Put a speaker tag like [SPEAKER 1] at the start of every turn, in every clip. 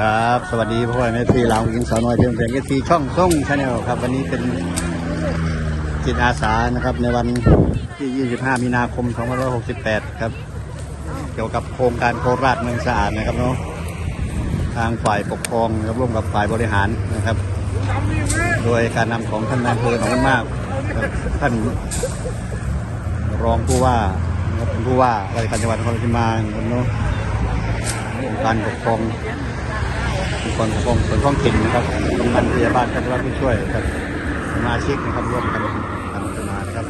[SPEAKER 1] ครับ สวัสดีพ่อแม่ที่ลาวหญิงสาวน้อยเพียงแสงเอทีช่องส่งชาแนลครับ วันนี้เป็นจิตอาสานะครับ ในวันที่ 25 มีนาคม 2568 ครับ เกี่ยวกับโครงการโคราชเมืองสะอาดนะครับเนาะทางฝ่ายปกครองครับร่วมกับฝ่ายบริหารนะครับ โดยการนำของท่านนายอำเภอหนองมากท่านรองผู้ว่านะครับท่านผู้ว่าราชการจังหวัดนครราชสีมานะครับเนาะองค์การปกครอง คนคงส่วนท้องถิ่นนะครับกำนันพยาบาลท่านรับผู้ช่วยครับสมาชิกนะครับร่วมกันทำสมาครับ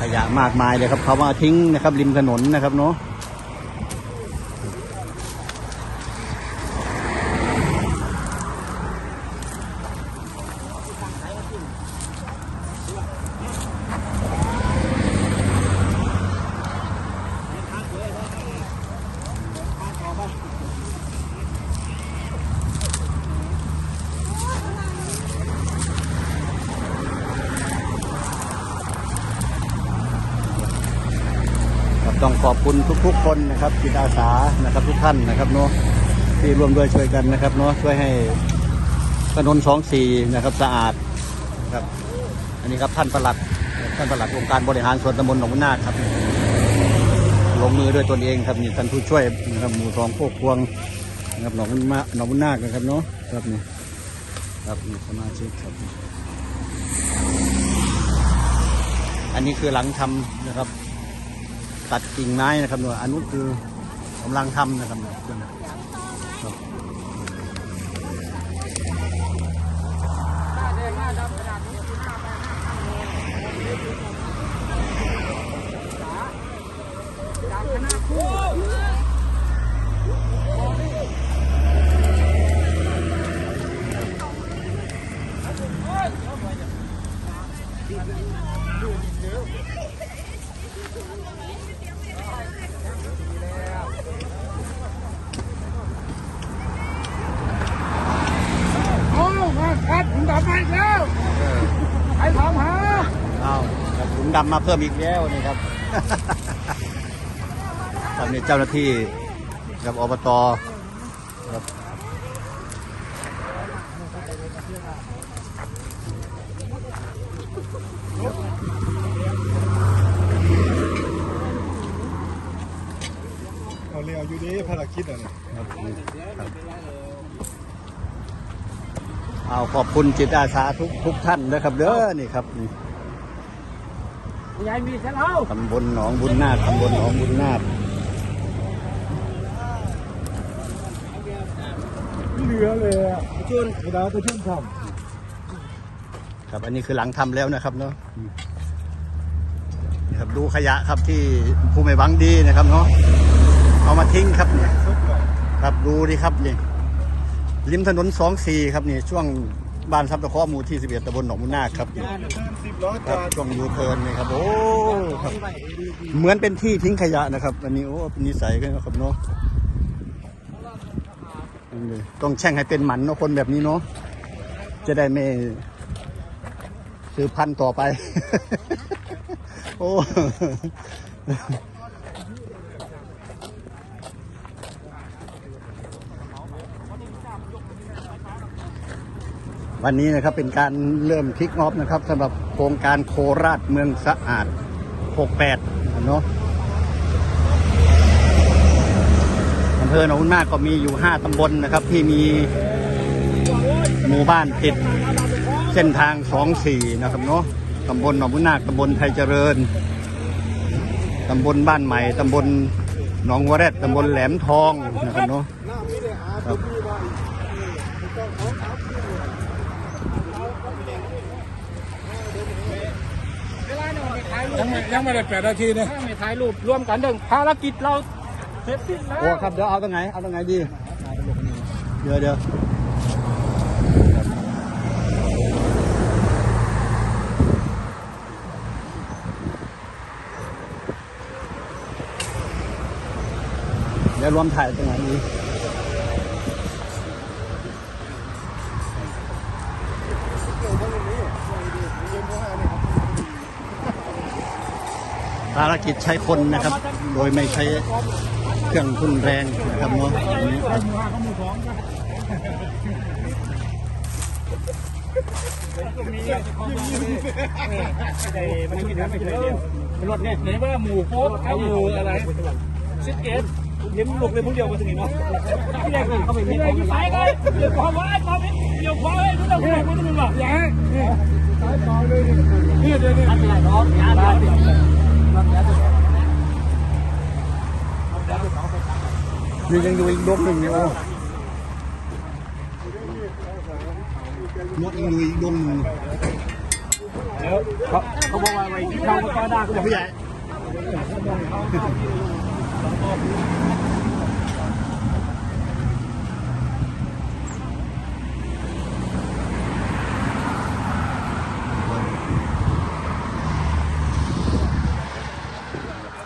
[SPEAKER 1] ขยะมากมายเลยครับเขามาทิ้งนะครับ ริมถนนนะครับเนาะ ขอบคุณทุกๆ คนนะครับจิตอาสานะครับทุกท่านนะครับเนาะที่ร่วมด้วยช่วยกันนะครับเนาะช่วยให้ถนนสองสี่นะครับสะอาดนะครับ อันนี้ครับท่านประหลัดท่านประหลัดองค์การบริหารส่วนตำบลหนองนาคครับ ลงมือด้วยตนเองครับนี่ท่านผู้ช่วยนะครับหมู่สองโคกพวงนะครับหนองมาหนองนาคนะครับเนาะครับนี่ครับนี่สมาชิกครับ อันนี้คือหลังทำนะครับ ตัดกิ่งไม้นะครับหน่วยอนุคือกำลังทำนะครับหนี่ยครื่องครับ
[SPEAKER 2] โอ้มาครับผมกลับมาอีกแล้วใครถามหา
[SPEAKER 1] เอาครับถุง ดำมาเพิ่มอีกแล้วนี่ครับครับนี่เจ้าหน้าที่กับอบตครับ
[SPEAKER 3] เอาเรียวอยู่ดีภารกิจอะเนี่ย
[SPEAKER 1] ครับนี่ครับเอาขอบคุณจิตอาสาทุกทุกท่านนะครับเด้อนี่ครับนี่
[SPEAKER 2] ยายมีเส้นเอา
[SPEAKER 1] ตำบลหนองบุญนาคตำบลหนองบุญนาค
[SPEAKER 3] เหลือเลยอะชุนเวลาไปชุ่มท
[SPEAKER 1] ครับอันนี้คือหลังทำแล้วนะครับเนาะอืมนี่ครับดูขยะครับที่ผู้ไม่หวังดีนะครับเนาะเอามาทิ้งครับเนี่ยำ
[SPEAKER 3] สุดเลย
[SPEAKER 1] ครับดูดิครับนี่ริมถนนสองสี่ครับนี่ช่วง บ้านซับตะเคอหมู่ที่สิบเอ็ดตำบลหนองมุนาคครับนี่
[SPEAKER 3] สิบล้อ
[SPEAKER 1] ครั
[SPEAKER 3] จา
[SPEAKER 1] บ
[SPEAKER 3] น
[SPEAKER 1] ช่วงยูเทิร์นนี่ครับโอ้ครับ เหมือนเป็นที่ทิ้งขยะนะครับ อันนี้โอ้เป็นนิสัยกันนะครับเนาะนี่ต้องแช่งให้เป็นหมันเนาะคนแบบนี้เนาะจะได้ไม่สืบพันธุ์ต่อไป โอ้ วันนี้นะครับเป็นการเริ่มคิกออฟนะครับสำหรับโครงการโคราชเมืองสะอาด 68 เนาะอำเภอหนองบุญมากก็มีอยู่ 5 ตำบลนะครับ ที่มีหมู่บ้านติดเส้นทาง 24 นะครับเนาะตำบลหนองบุญนาคตำบลไทยเจริญ ตำบลบ้านใหม่ ตำบลหนองวัวแรดตำบลแหลมทองนะครับเนาะครับ
[SPEAKER 2] ยังไม่ยังไม่ได้แปดนาทีเนี่ยไม่ถ่ายรูปรวมกันเดิภารกิจเราเสร็จสิ้นแล้ว
[SPEAKER 1] โอ้ครับเดี๋ยวเอาตรงไหนเอาตรงไหนดีเดี๋ยวเดี๋ยวเดี๋ยวรวมถ่ายตรงไหนดี ภารกิจใช้คนนะครับ โดยไม่ใช้เครื่องทุนแรงนะครับเนาะร
[SPEAKER 2] ถเนี่ยไหนว่าหมูโคตรเอาหมูอะไรซิดเอสเลี้ยงลูกเลยพวกเดียวมาถึงนี่เนาะที่แรกเขาไม่มีอะไรอยู่สายกันเดี๋ยวความว่าความเดี๋ยวความอะไรรู้จักรู้จักรู้จักอย่างนี้สายต่อเลยนี่เดี๋ยวนี้อะไรเนาะยาได้
[SPEAKER 1] นี่ยังอยู่อีกดวงหนึ่งเนี่ยโอ้นกยังอยู่อีกดวงหนึ่ง
[SPEAKER 2] แล้วเขาเขาบอกว่าไว้ที่เขาก็ได้ก็
[SPEAKER 1] ผู้ใหญ่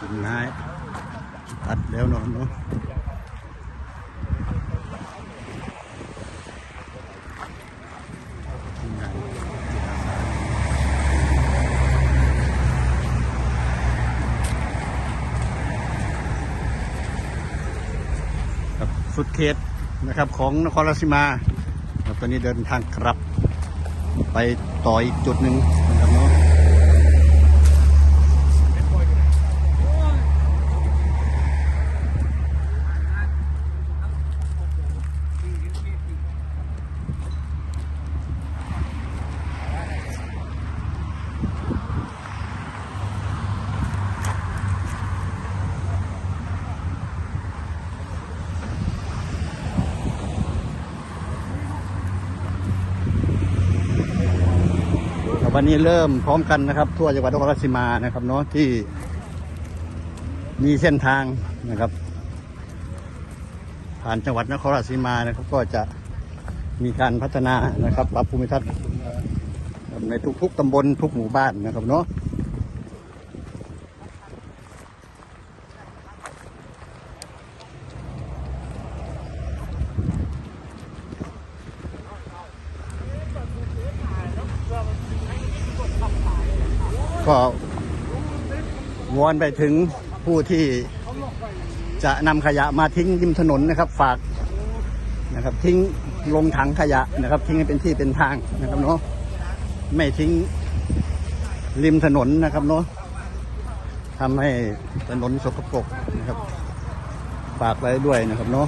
[SPEAKER 1] กินง่ายตัดแล้วเนอนเนาะทำงานครับ สุดเขตนะครับของนครราชสีมาตอนนี้เดินทางครับ ไปต่ออีกจุดหนึ่งนะครับเนาะ ครับ วันนี้เริ่มพร้อมกันนะครับ ทั่วจังหวัดนครราชสีมานะครับเนาะที่มีเส้นทางนะครับ ผ่านจังหวัดนครราชสีมานะครับ ก็จะมีการพัฒนานะครับปรับภูมิทัศน์ในทุกๆตำบลทุกหมู่บ้านนะครับเนาะ ก็วอนไปถึงผู้ที่จะนำขยะมาทิ้งริมถนนนะครับ ฝากนะครับ ทิ้งลงถังขยะนะครับ ทิ้งให้เป็นที่เป็นทางนะครับเนาะไม่ทิ้งริมถนนนะครับเนาะทำให้ถนนสกปรกนะครับ ฝากไว้ด้วยนะครับเนาะ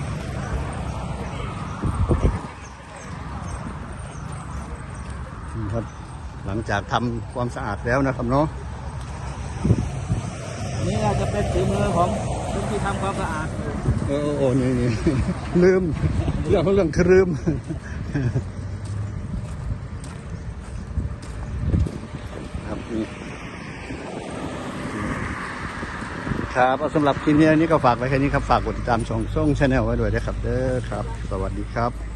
[SPEAKER 1] นะครับ หลังจากทำความสะอาดแล้วนะครับเนาะ
[SPEAKER 2] นี่อาจจะเป็นฝีมือของคนที่ทำความสะอาด
[SPEAKER 1] โอ้โอ้นี่นี่ลืม เรื่องของเรื่องคือลืมครับนี่ครับเอาสำหรับคลิปนี้อันนี้ก็ฝากไว้แค่นี้ครับ ฝากกดติดตามช่องช่องชาแนลไว้ด้วยนะครับเด้อครับ สวัสดีครับ